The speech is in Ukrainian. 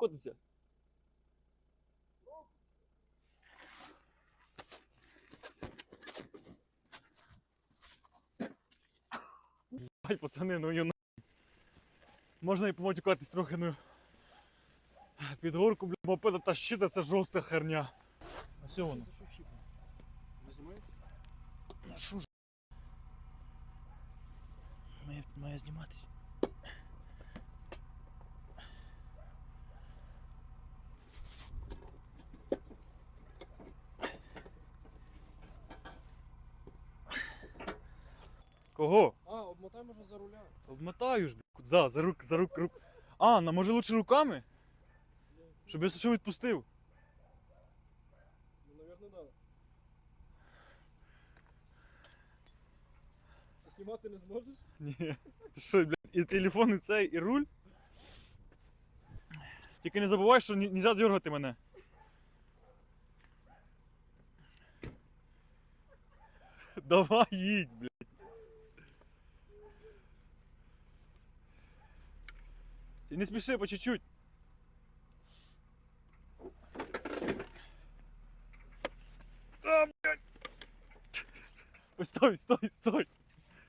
котиться? Ай, пацани, ну йо на- Можна і поматюкатись трохи, ну. Під горку, бля, мопеда та щита це жорстка херня. А все воно. Ну що ж? Має, має зніматись. Кого? А, обмотай може за руля. Обмотаю ж, бля. Куда? За рук, за рук, рук. А, на може лучше руками? Щоб я що відпустив. Ну, наверное, надо. Ти знімати не зможеш? Ні. Ти що, блядь, і телефон, і цей, і руль? Тільки не забувай, що не можна дергати мене. Давай їдь, блядь. Ти не спіши по чуть-чуть. А, блядь. Ой, Стой, стой, стой.